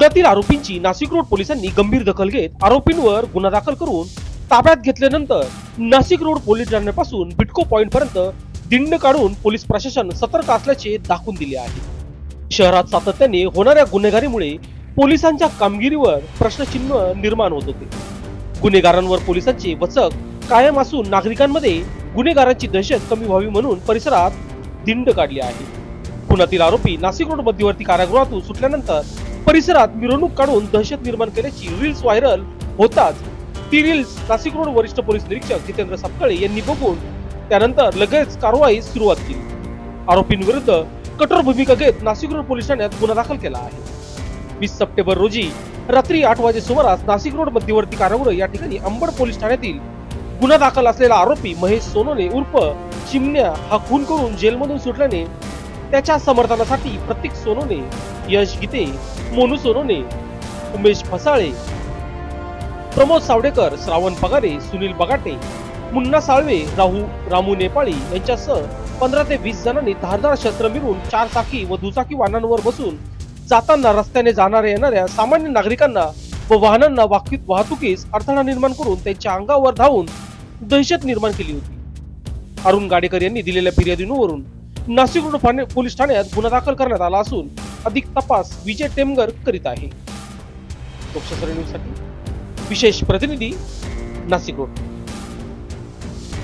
गुन्ह्यातील आरोपींची नाशिक रोड पोलिसांनी गंभीर दखल घेत आरोपींवर गुन्हा दाखल करून ताब्यात घेतल्यानंतर नाशिक रोड पोलीस ठाण्यापासून बिटको पॉइंट पर्यंत दिंड काढून पोलीस प्रशासन सतर्क असल्याचे दाखवून दिले आहे. शहरात सातत्याने होणाऱ्या गुन्हेगारीमुळे पोलिसांच्या कामगिरीवर प्रश्नचिन्ह निर्माण होत होते. गुन्हेगारांवर पोलिसांचे वचक कायम असून नागरिकांमध्ये गुन्हेगारांची दहशत कमी व्हावी म्हणून परिसरात दिंड काढली आहे. पुण्यातील आरोपी नाशिक रोड मध्यवर्ती कारागृहातून सुटल्यानंतर परिसरात मिरवणूक काढून दहशत निर्माण केल्याची रील्स व्हायरल होताच. ती रील्स नाशिक रोड वरिष्ठ पोलीस निरीक्षक जितेंद्र सापकळे यांनी बघून त्यानंतर लगेच कारवाई सुरुवात केली. आरोपींविरुद्ध कठोर भूमिका घेत नाशिक रोड पोलीस ठाण्यात गुन्हा दाखल केला आहे. वीस सप्टेंबर रोजी रात्री आठ वाजे सुमारास नाशिक रोड मध्यवर्ती कारागृह या ठिकाणी अंबड पोलीस ठाण्यातील गुन्हा दाखल असलेला आरोपी महेश सोनोने उर्फ चिमण्या हा खून करून जेलमधून सुटल्याने त्याच्या समर्थनासाठी प्रतीक सोनोने यश गीते मोनू सोनोने उमेश फसाळे प्रमोद सावडेकर श्रावण पगारे सुनील बगाटे मुन्ना साळवे राहू रामू नेपाळी यांच्यासह पंधरा ते वीस जणांनी धारदार शस्त्र मिळून चार चाकी व दुचाकी वाहनांवर बसून जाताना रस्त्याने जाणाऱ्या येणाऱ्या सामान्य नागरिकांना व वाहनांना वाहतूक- वाहतुकीस अडथळा निर्माण करून त्यांच्या अंगावर धावून दहशत निर्माण केली होती. अरुण गाडेकर यांनी दिलेल्या फिर्यादीवरून नाशिक रोड पोलीस ठाण्यात गुन्हा दाखल करण्यात आला असून अधिक तपास विजय टेमगर करीत आहे. लोकशाही विशेष प्रतिनिधी नाशिक रोड